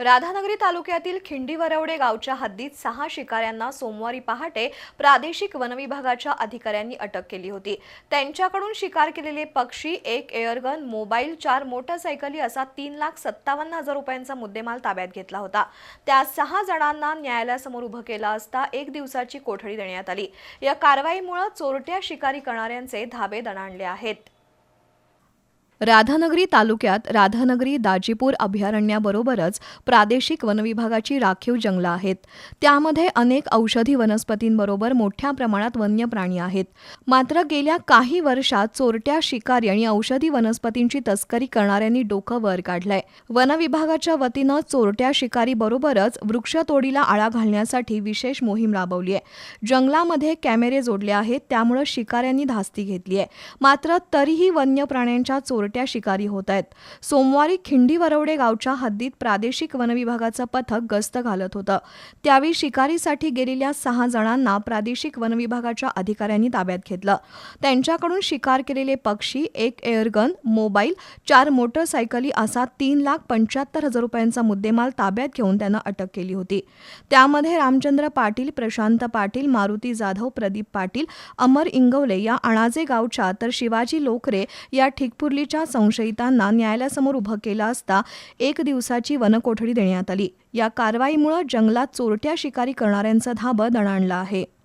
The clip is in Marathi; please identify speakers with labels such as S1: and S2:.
S1: राधानगरी तालुक्यातील खिंडी वरवडे गावच्या हद्दीत सहा शिकाऱ्यांना सोमवारी पहाटे प्रादेशिक वनविभागाच्या अधिकाऱ्यांनी अटक केली होती. त्यांच्याकडून शिकार केलेले पक्षी एक एअरगन मोबाईल चार मोटरसायकली असा तीन लाख सत्तावन्न हजार रुपयांचा मुद्देमाल ताब्यात घेतला होता. त्या सहा जणांना न्यायालयासमोर उभं केलं असता एक दिवसाची कोठडी देण्यात आली. या कारवाईमुळे चोरट्या शिकारी करणाऱ्यांचे धाबे दणाणले आहेत. राधानगरी तालुक्यात राधानगरी दाजीपूर अभयारण्याबरोबरच प्रादेशिक वनविभागाची राखीव जंगलं आहेत. त्यामध्ये अनेक औषधी वनस्पतींबरोबर मोठ्या प्रमाणात वन्य प्राणी आहेत. मात्र गेल्या काही वर्षात चोरट्या शिकारी आणि औषधी वनस्पतींची तस्करी करणाऱ्यांनी डोकं वर काढलंय. वनविभागाच्या वतीनं चोरट्या शिकारीबरोबरच वृक्षतोडीला आळा घालण्यासाठी विशेष मोहीम राबवली आहे. जंगलामध्ये कॅमेरे जोडले आहेत त्यामुळे शिकाऱ्यांनी धास्ती घेतली आहे. मात्र तरीही वन्य प्राण्यांच्या चोरट्या शिकारी होत आहेत. सोमवारी खिंडी वरवडे गावच्या हद्दीत प्रादेशिक वनविभागाचं पथक गस्त घालत होतं. त्यावेळी शिकारीसाठी गेलेल्या सहा जणांना प्रादेशिक वनविभागाच्या अधिकाऱ्यांनी ताब्यात घेतलं. त्यांच्याकडून शिकार केलेले पक्षी एक एअरगन मोबाईल चार मोटरसायकली असा तीन लाख पंच्याहत्तर हजार रुपयांचा मुद्देमाल ताब्यात घेऊन त्यांना अटक केली होती. त्यामध्ये रामचंद्र पाटील प्रशांत पाटील मारुती जाधव प्रदीप पाटील अमर इंगवले या अणाजे गावच्या तर शिवाजी लोकरे या ठिकपुर्लीच्या संशयितांना न्यायालयासमोर उभं केलं असता एक दिवसाची वनकोठडी देण्यात आली. या कारवाईमुळे जंगलात चोरट्या शिकारी करणाऱ्यांचा धाबं दणाणला आहे.